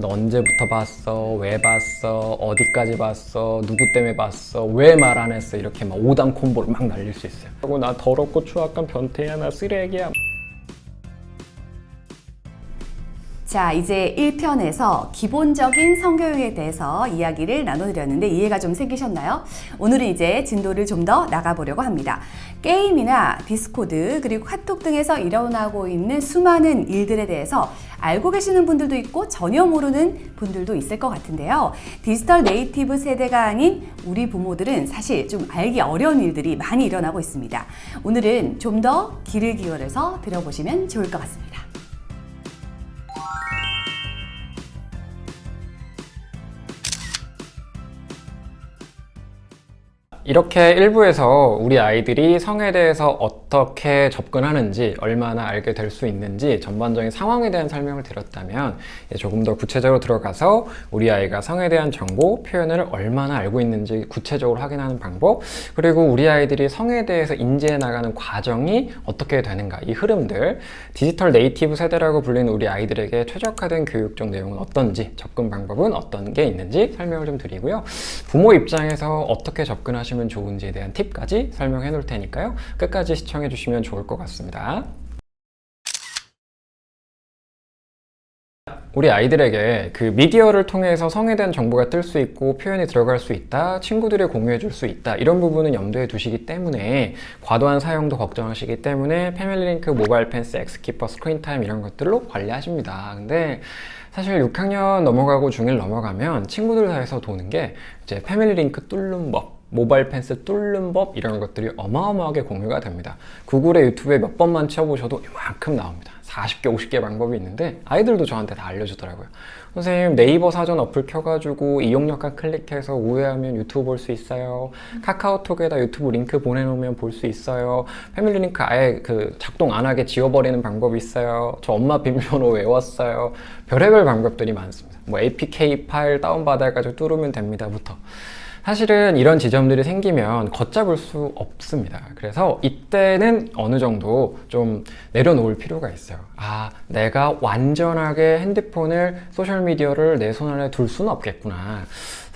너 언제부터 봤어? 왜 봤어? 어디까지 봤어? 누구 때문에 봤어? 왜 말 안 했어? 이렇게 막 오당 콤보를 막 날릴 수 있어요. 그리고 나 더럽고 추악한 변태야, 나 쓰레기야. 자, 이제 1편에서 기본적인 성교육에 대해서 이야기를 나눠드렸는데 이해가 좀 생기셨나요? 오늘은 이제 진도를 좀 더 나가보려고 합니다. 게임이나 디스코드 그리고 카톡 등에서 일어나고 있는 수많은 일들에 대해서 알고 계시는 분들도 있고 전혀 모르는 분들도 있을 것 같은데요. 디지털 네이티브 세대가 아닌 우리 부모들은 사실 좀 알기 어려운 일들이 많이 일어나고 있습니다. 오늘은 좀더 귀를 기울여서 들어보시면 좋을 것 같습니다. 이렇게 일부에서 우리 아이들이 성에 대해서 어떻게 접근하는지 얼마나 알게 될 수 있는지 전반적인 상황에 대한 설명을 드렸다면 조금 더 구체적으로 들어가서 우리 아이가 성에 대한 정보, 표현을 얼마나 알고 있는지 구체적으로 확인하는 방법 그리고 우리 아이들이 성에 대해서 인지해 나가는 과정이 어떻게 되는가 이 흐름들 디지털 네이티브 세대라고 불리는 우리 아이들에게 최적화된 교육적 내용은 어떤지 접근 방법은 어떤 게 있는지 설명을 좀 드리고요. 부모 입장에서 어떻게 접근하시면 좋은지에 대한 팁까지 설명해 놓을 테니까요. 끝까지 시청해 주시면 좋을 것 같습니다. 우리 아이들에게 그 미디어를 통해서 성에 대한 정보가 뜰 수 있고 표현이 들어갈 수 있다, 친구들이 공유해 줄 수 있다, 이런 부분은 염두에 두시기 때문에 과도한 사용도 걱정하시기 때문에 패밀리링크, 모바일 펜스, 엑스키퍼, 스크린타임 이런 것들로 관리하십니다. 근데 사실 6학년 넘어가고 중1 넘어가면 친구들 사이에서 도는 게 이제 패밀리링크 뚫는 법, 모바일 펜스 뚫는 법 이런 것들이 어마어마하게 공유가 됩니다. 구글에 유튜브에 몇 번만 쳐보셔도 이만큼 나옵니다. 40개, 50개 방법이 있는데 아이들도 저한테 다 알려주더라고요. 선생님 네이버 사전 어플 켜가지고 이용료가 클릭해서 우회하면 유튜브 볼 수 있어요. 카카오톡에다 유튜브 링크 보내놓으면 볼 수 있어요. 패밀리 링크 아예 그 작동 안 하게 지워버리는 방법이 있어요. 저 엄마 비밀번호 외웠어요. 별의별 방법들이 많습니다. 뭐 APK 파일 다운받아가지고 뚫으면 됩니다부터. 사실은 이런 지점들이 생기면 걷잡을 수 없습니다. 그래서 이때는 어느 정도 좀 내려놓을 필요가 있어요. 아, 내가 완전하게 핸드폰을, 소셜미디어를 내 손 안에 둘 수는 없겠구나.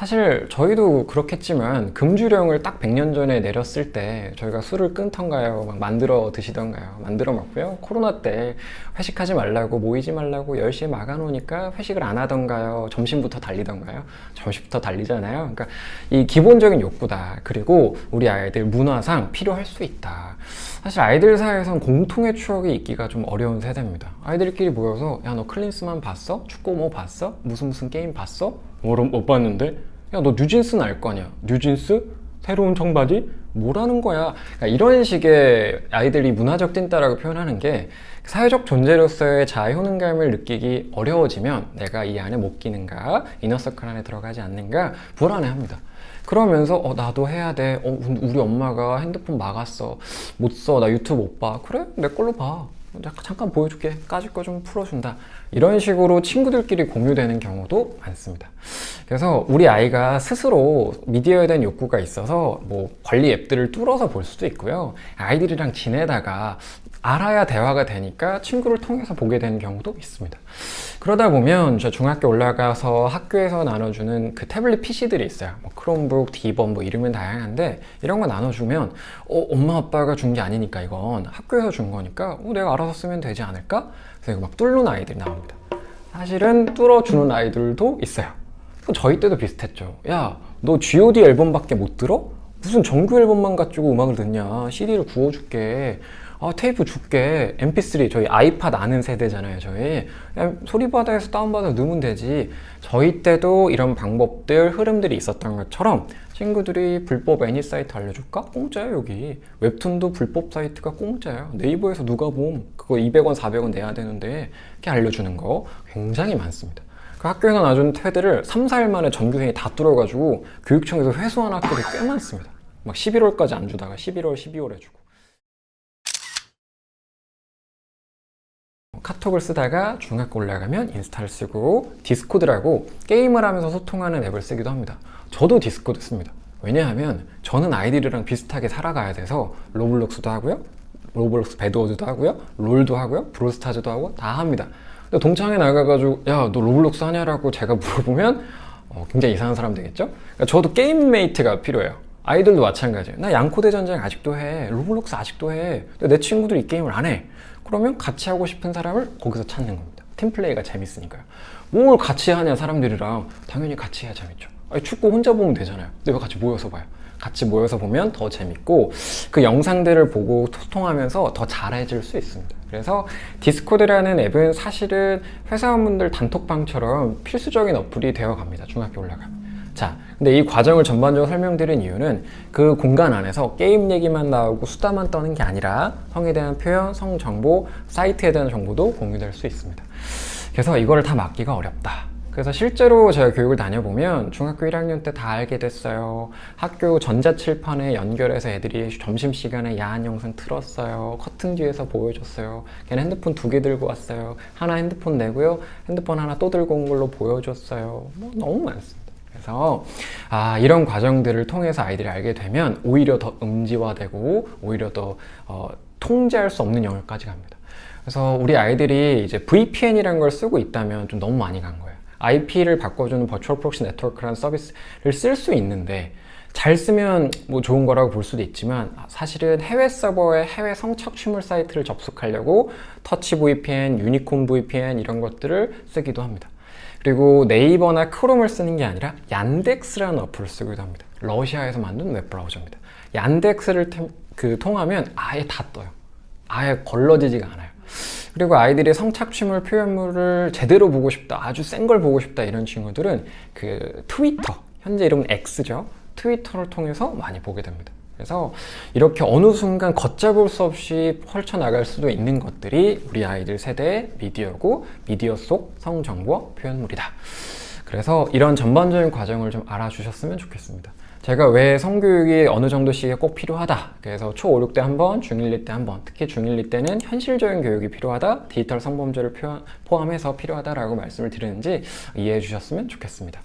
사실 저희도 그렇겠지만 금주령을 딱 100년 전에 내렸을 때 저희가 술을 끊던가요? 막 만들어 드시던가요? 만들어 먹고요. 코로나 때 회식하지 말라고 모이지 말라고 10시에 막아놓으니까 회식을 안 하던가요? 점심부터 달리던가요? 점심부터 달리잖아요. 그러니까 이 기본적인 욕구다. 그리고 우리 아이들 문화상 필요할 수 있다. 사실 아이들 사이에선 공통의 추억이 있기가 좀 어려운 세대입니다. 아이들끼리 모여서 야 너 클린스만 봤어? 축구 뭐 봤어? 무슨 무슨 게임 봤어? 뭐를 못 봤는데? 야 너 뉴진스는 알 거 아니야? 뉴진스? 새로운 청바지? 뭐라는 거야? 그러니까 이런 식의 아이들이 문화적 찐따라고 표현하는 게 사회적 존재로서의 자아 효능감을 느끼기 어려워지면 내가 이 안에 못 끼는가, 이너서클 안에 들어가지 않는가 불안해합니다. 그러면서 어 나도 해야 돼. 어 우리 엄마가 핸드폰 막았어. 못 써. 나 유튜브 못 봐. 그래? 내 걸로 봐. 잠깐, 잠깐 보여줄게. 까짓 거 좀 풀어준다. 이런 식으로 친구들끼리 공유되는 경우도 많습니다. 그래서 우리 아이가 스스로 미디어에 대한 욕구가 있어서 뭐 관리 앱들을 뚫어서 볼 수도 있고요. 아이들이랑 지내다가 알아야 대화가 되니까 친구를 통해서 보게 되는 경우도 있습니다. 그러다 보면 저 중학교 올라가서 학교에서 나눠주는 그 태블릿 PC들이 있어요. 뭐 크롬북, 디번 뭐 이름은 다양한데 이런 거 나눠주면 어, 엄마 아빠가 준 게 아니니까 이건 학교에서 준 거니까 어, 내가 알아서 쓰면 되지 않을까? 그래서 막 뚫는 아이들이 나옵니다. 사실은 뚫어주는 아이들도 있어요. 저희 때도 비슷했죠. 야, 너 G.O.D 앨범밖에 못 들어? 무슨 정규 앨범만 가지고 음악을 듣냐? CD를 구워줄게. 아, 테이프 줄게. MP3. 저희 아이팟 아는 세대잖아요, 저희. 소리바다에서 다운받아 넣으면 되지. 저희 때도 이런 방법들, 흐름들이 있었던 것처럼 친구들이 불법 애니 사이트 알려줄까? 공짜예요, 여기. 웹툰도 불법 사이트가 공짜예요. 네이버에서 누가 봄. 그거 200원, 400원 내야 되는데, 이렇게 알려주는 거 굉장히 많습니다. 그 학교에서 놔준 태들을 3, 4일 만에 전교생이 다 뚫어가지고 교육청에서 회수한 학교도 꽤 많습니다. 막 11월까지 안 주다가 11월, 12월에 주고. 카톡을 쓰다가 중학교 올라가면 인스타를 쓰고 디스코드라고 게임을 하면서 소통하는 앱을 쓰기도 합니다. 저도 디스코드 씁니다. 왜냐하면 저는 아이들이랑 비슷하게 살아가야 돼서 로블록스도 하고요. 로블록스 배드워드도 하고요. 롤도 하고요. 브롤스타즈도 하고 다 합니다. 근데 동창회 나가가지고 야 너 로블록스 하냐라고 제가 물어보면 어, 굉장히 이상한 사람 되겠죠? 그러니까 저도 게임메이트가 필요해요. 아이들도 마찬가지예요. 나 양코대 전쟁 아직도 해. 로블록스 아직도 해. 근데 내 친구들이 이 게임을 안 해. 그러면 같이 하고 싶은 사람을 거기서 찾는 겁니다. 팀플레이가 재밌으니까요. 뭘 같이 하냐 사람들이랑 당연히 같이 해야 재밌죠. 아니, 축구 혼자 보면 되잖아요. 근데 왜 같이 모여서 봐요? 같이 모여서 보면 더 재밌고 그 영상들을 보고 소통하면서 더 잘해질 수 있습니다. 그래서 디스코드라는 앱은 사실은 회사원분들 단톡방처럼 필수적인 어플이 되어 갑니다. 중학교 올라가면. 자, 근데 이 과정을 전반적으로 설명드린 이유는 그 공간 안에서 게임 얘기만 나오고 수다만 떠는 게 아니라 성에 대한 표현, 성 정보, 사이트에 대한 정보도 공유될 수 있습니다. 그래서 이거를 다 막기가 어렵다. 그래서 실제로 제가 교육을 다녀보면 중학교 1학년 때 다 알게 됐어요. 학교 전자칠판에 연결해서 애들이 점심시간에 야한 영상 틀었어요. 커튼 뒤에서 보여줬어요. 걔는 핸드폰 두 개 들고 왔어요. 하나 핸드폰 내고요. 핸드폰 하나 또 들고 온 걸로 보여줬어요. 뭐 너무 많습니다. 그래서 아, 이런 과정들을 통해서 아이들이 알게 되면 오히려 더 음지화되고 오히려 더 어, 통제할 수 없는 영역까지 갑니다. 그래서 우리 아이들이 이제 VPN이라는 걸 쓰고 있다면 좀 너무 많이 간 거예요. IP를 바꿔주는 버추얼 프록시 네트워크라는 서비스를 쓸 수 있는데 잘 쓰면 뭐 좋은 거라고 볼 수도 있지만 사실은 해외 서버에 해외 성착취물 사이트를 접속하려고 터치 VPN, 유니콘 VPN 이런 것들을 쓰기도 합니다. 그리고 네이버나 크롬을 쓰는 게 아니라 얀덱스라는 어플을 쓰기도 합니다. 러시아에서 만든 웹브라우저입니다. 얀덱스를 템- 그 통하면 아예 다 떠요. 아예 걸러지지가 않아요. 그리고 아이들이 성착취물 표현물을 제대로 보고 싶다, 아주 센 걸 보고 싶다 이런 친구들은 그 트위터, 현재 이름은 X죠. 트위터를 통해서 많이 보게 됩니다. 그래서 이렇게 어느 순간 걷잡을 수 없이 펼쳐나갈 수도 있는 것들이 우리 아이들 세대의 미디어고 미디어 속 성정보 표현물이다. 그래서 이런 전반적인 과정을 좀 알아주셨으면 좋겠습니다. 제가 왜 성교육이 어느 정도씩에 꼭 필요하다. 그래서 초 5, 6때 한 번, 중1, 2때 한 번, 특히 중1, 2때는 현실적인 교육이 필요하다. 디지털 성범죄를 포함해서 필요하다라고 말씀을 드리는지 이해해 주셨으면 좋겠습니다.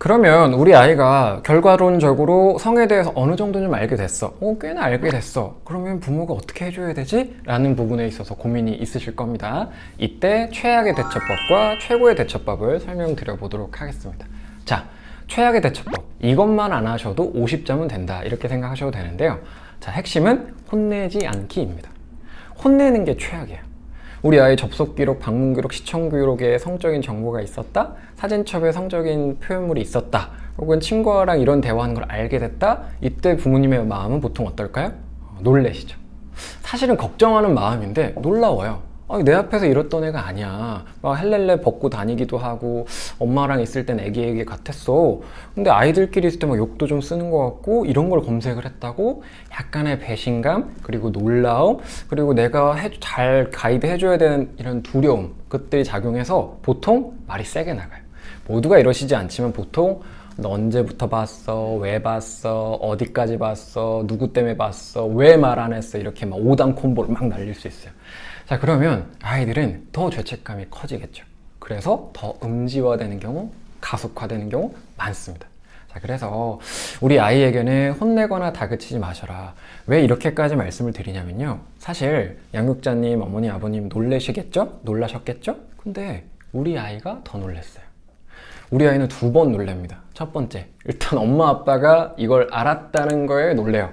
그러면 우리 아이가 결과론적으로 성에 대해서 어느 정도 좀 알게 됐어. 어, 꽤나 알게 됐어. 그러면 부모가 어떻게 해줘야 되지? 라는 부분에 있어서 고민이 있으실 겁니다. 이때 최악의 대처법과 최고의 대처법을 설명드려 보도록 하겠습니다. 자, 최악의 대처법. 이것만 안 하셔도 50점은 된다. 이렇게 생각하셔도 되는데요. 자, 핵심은 혼내지 않기입니다. 혼내는 게 최악이에요. 우리 아이 접속 기록, 방문 기록, 시청 기록에 성적인 정보가 있었다. 사진첩에 성적인 표현물이 있었다. 혹은 친구랑 이런 대화하는 걸 알게 됐다. 이때 부모님의 마음은 보통 어떨까요? 어, 놀래시죠. 사실은 걱정하는 마음인데 놀라워요. 아니, 내 앞에서 이랬던 애가 아니야. 막 헬렐레 벗고 다니기도 하고 엄마랑 있을 땐 애기 애기 같았어. 근데 아이들끼리 있을 때 막 욕도 좀 쓰는 것 같고 이런 걸 검색을 했다고 약간의 배신감 그리고 놀라움 그리고 내가 해, 잘 가이드 해줘야 되는 이런 두려움 그것들이 작용해서 보통 말이 세게 나가요. 모두가 이러시지 않지만 보통 너 언제부터 봤어? 왜 봤어? 어디까지 봤어? 누구 때문에 봤어? 왜 말 안 했어? 이렇게 막 오당 콤보를 막 날릴 수 있어요. 자, 그러면 아이들은 더 죄책감이 커지겠죠. 그래서 더 음지화되는 경우, 가속화되는 경우 많습니다. 자, 그래서 우리 아이에게는 혼내거나 다그치지 마셔라. 왜 이렇게까지 말씀을 드리냐면요. 사실 양육자님, 어머니, 아버님 놀래시겠죠? 놀라셨겠죠? 근데 우리 아이가 더 놀랬어요. 우리 아이는 두 번 놀랍니다. 첫 번째, 일단 엄마 아빠가 이걸 알았다는 거에 놀래요.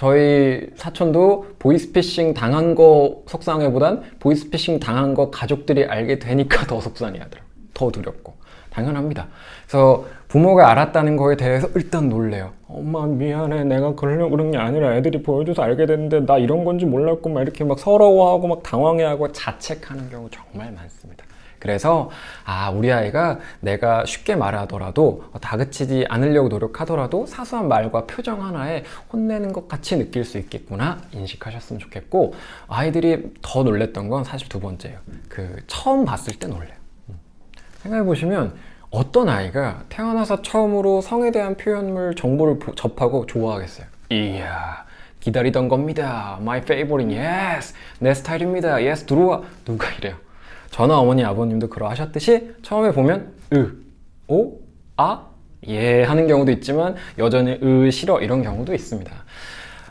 저희 사촌도 보이스피싱 당한 거 속상해보단 보이스피싱 당한 거 가족들이 알게 되니까 더 속상해하더라고요. 더 두렵고. 당연합니다. 그래서 부모가 알았다는 거에 대해서 일단 놀래요. 엄마 미안해. 내가 그러려고 그런 게 아니라 애들이 보여줘서 알게 됐는데 나 이런 건지 몰랐고 막 이렇게 막 서러워하고 막 당황해하고 자책하는 경우 정말 많습니다. 그래서 아 우리 아이가 내가 쉽게 말하더라도 다그치지 않으려고 노력하더라도 사소한 말과 표정 하나에 혼내는 것 같이 느낄 수 있겠구나 인식하셨으면 좋겠고 아이들이 더 놀랬던 건 사실 두 번째예요. 그 처음 봤을 때 놀래요. 음. 생각해 보시면 어떤 아이가 태어나서 처음으로 성에 대한 표현물 정보를 보- 접하고 좋아하겠어요. 이야 기다리던 겁니다. My favorite, yes. 내 스타일입니다. Yes, 들어와. 누가 이래요? 저나 어머니 아버님도 그러하셨듯이 처음에 보면 으, 오, 아, 예 하는 경우도 있지만 여전히 으, 싫어 이런 경우도 있습니다.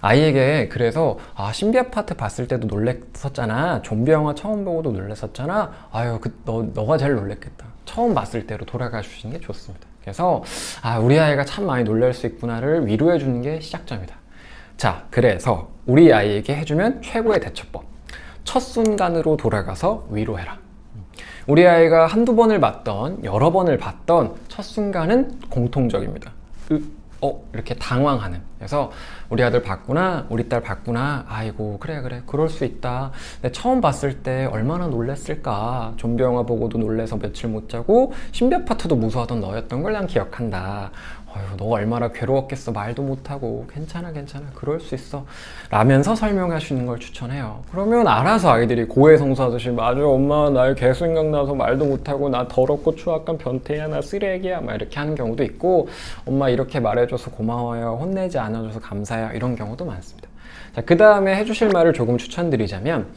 아이에게 그래서 아 신비 아파트 봤을 때도 놀랬었잖아. 좀비 영화 처음 보고도 놀랬었잖아. 아유 그 너 너가 제일 놀랬겠다. 처음 봤을 때로 돌아가 주시는 게 좋습니다. 그래서 아 우리 아이가 참 많이 놀랄 수 있구나를 위로해 주는 게 시작점이다. 자 그래서 우리 아이에게 해주면 최고의 대처법. 첫 순간으로 돌아가서 위로해라 우리 아이가 한두 번을 봤던 여러 번을 봤던 첫 순간은 공통적입니다. 으, 어, 이렇게 당황하는. 그래서 우리 아들 봤구나, 우리 딸 봤구나. 아이고, 그래, 그래. 그럴 수 있다. 근데 처음 봤을 때 얼마나 놀랬을까. 좀비 영화 보고도 놀래서 며칠 못 자고, 신비 아파트도 무서워하던 너였던 걸 난 기억한다. 어휴, 너가 얼마나 괴로웠겠어. 말도 못하고. 괜찮아, 괜찮아. 그럴 수 있어. 라면서 설명하시는 걸 추천해요. 그러면 알아서 아이들이 고해성사하듯이, 맞아, 엄마, 나 계속 생각나서 말도 못하고, 나 더럽고 추악한 변태야, 나 쓰레기야. 막 이렇게 하는 경우도 있고, 엄마 이렇게 말해줘서 고마워요. 혼내지 않아줘서 감사해요. 이런 경우도 많습니다. 자, 그 다음에 해주실 말을 조금 추천드리자면,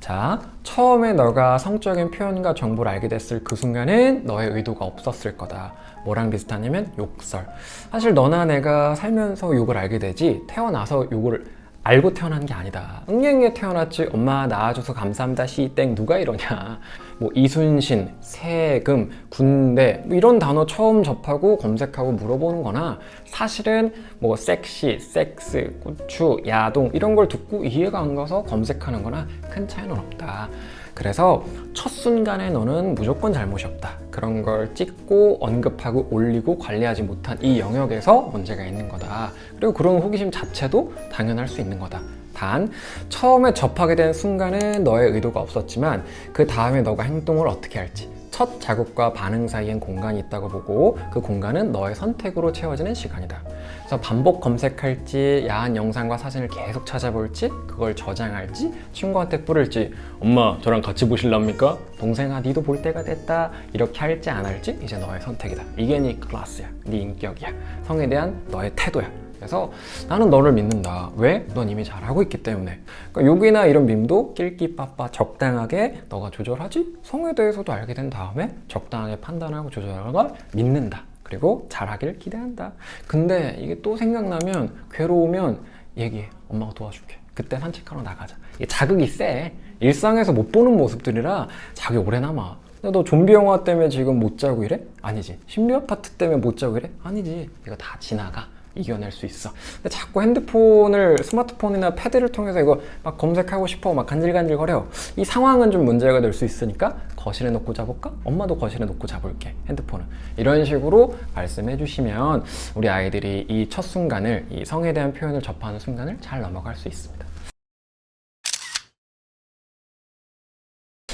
자, 처음에 너가 성적인 표현과 정보를 알게 됐을 그 순간은 너의 의도가 없었을 거다. 뭐랑 비슷하냐면 욕설. 사실 너나 내가 살면서 욕을 알게 되지 태어나서 욕을 알고 태어난 게 아니다. 응애응애 태어났지. 엄마 낳아줘서 감사합니다. 시땡 누가 이러냐. 뭐 이순신, 세금, 군대 뭐 이런 단어 처음 접하고 검색하고 물어보는 거나 사실은 뭐 섹시, 섹스, 고추, 야동 이런 걸 듣고 이해가 안 가서 검색하는 거나 큰 차이는 없다. 그래서 첫 순간에 너는 무조건 잘못이 없다. 그런 걸 찍고 언급하고 올리고 관리하지 못한 이 영역에서 문제가 있는 거다. 그리고 그런 호기심 자체도 당연할 수 있는 거다. 단 처음에 접하게 된 순간은 너의 의도가 없었지만 그 다음에 너가 행동을 어떻게 할지 첫 자극과 반응 사이엔 공간이 있다고 보고 그 공간은 너의 선택으로 채워지는 시간이다. 그래서 반복 검색할지 야한 영상과 사진을 계속 찾아볼지 그걸 저장할지 친구한테 뿌릴지 엄마 저랑 같이 보실랍니까? 동생아 니도 볼 때가 됐다 이렇게 할지 안 할지 이제 너의 선택이다. 이게 네 클래스야. 네 인격이야. 성에 대한 너의 태도야. 그래서 나는 너를 믿는다. 왜? 넌 이미 잘하고 있기 때문에. 그러니까 욕이나 이런 밈도 낄끼빠빠 적당하게 너가 조절하지? 성에 대해서도 알게 된 다음에 적당하게 판단하고 조절하고 믿는다. 그리고 잘하길 기대한다. 근데 이게 또 생각나면 괴로우면 얘기해. 엄마가 도와줄게. 그때 산책하러 나가자. 이게 자극이 세. 일상에서 못 보는 모습들이라 자기 오래 남아. 너 좀비 영화 때문에 지금 못 자고 이래? 아니지. 신비 아파트 때문에 못 자고 이래? 아니지. 이거 다 지나가. 이겨낼 수 있어. 근데 자꾸 핸드폰을 스마트폰이나 패드를 통해서 이거 막 검색하고 싶어 막 간질간질 거려. 이 상황은 좀 문제가 될 수 있으니까 거실에 놓고 자볼까? 엄마도 거실에 놓고 자볼게. 핸드폰은 이런 식으로 말씀해 주시면 우리 아이들이 이 첫 순간을 이 성에 대한 표현을 접하는 순간을 잘 넘어갈 수 있습니다.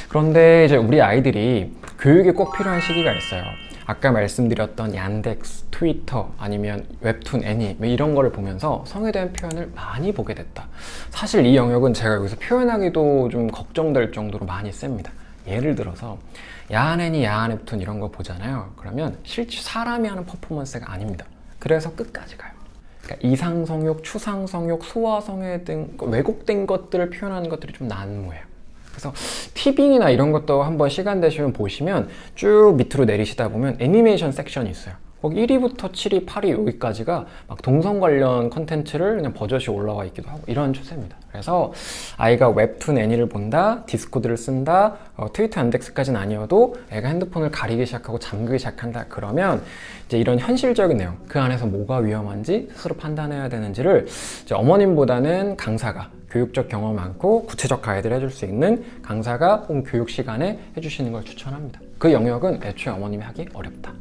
그런데 이제 우리 아이들이 교육에 꼭 필요한 시기가 있어요. 아까 말씀드렸던 얀덱스, 트위터, 아니면 웹툰, 애니 뭐 이런 거를 보면서 성에 대한 표현을 많이 보게 됐다. 사실 이 영역은 제가 여기서 표현하기도 좀 걱정될 정도로 많이 셉니다. 예를 들어서 야한 애니, 야한 웹툰 이런 거 보잖아요. 그러면 실제 사람이 하는 퍼포먼스가 아닙니다. 그래서 끝까지 가요. 그러니까 이상성욕, 추상성욕, 소아성애 등 왜곡된 것들을 표현하는 것들이 좀 난무해요. 그래서 티빙이나 이런 것도 한번 시간 되시면 보시면 쭉 밑으로 내리시다 보면 애니메이션 섹션이 있어요. 거기 1위부터 7위, 8위 여기까지가 막 동성 관련 컨텐츠를 그냥 버젓이 올라와 있기도 하고 이런 추세입니다. 그래서 아이가 웹툰 애니를 본다, 디스코드를 쓴다, 어, 트위터 안덱스까지는 아니어도 애가 핸드폰을 가리기 시작하고 잠그기 시작한다 그러면 이제 이런 현실적인 내용 그 안에서 뭐가 위험한지 스스로 판단해야 되는지를 어머님보다는 강사가 교육적 경험 많고 구체적 가이드를 해줄 수 있는 강사가 혹은 교육 시간에 해주시는 걸 추천합니다. 그 영역은 애초에 어머님이 하기 어렵다.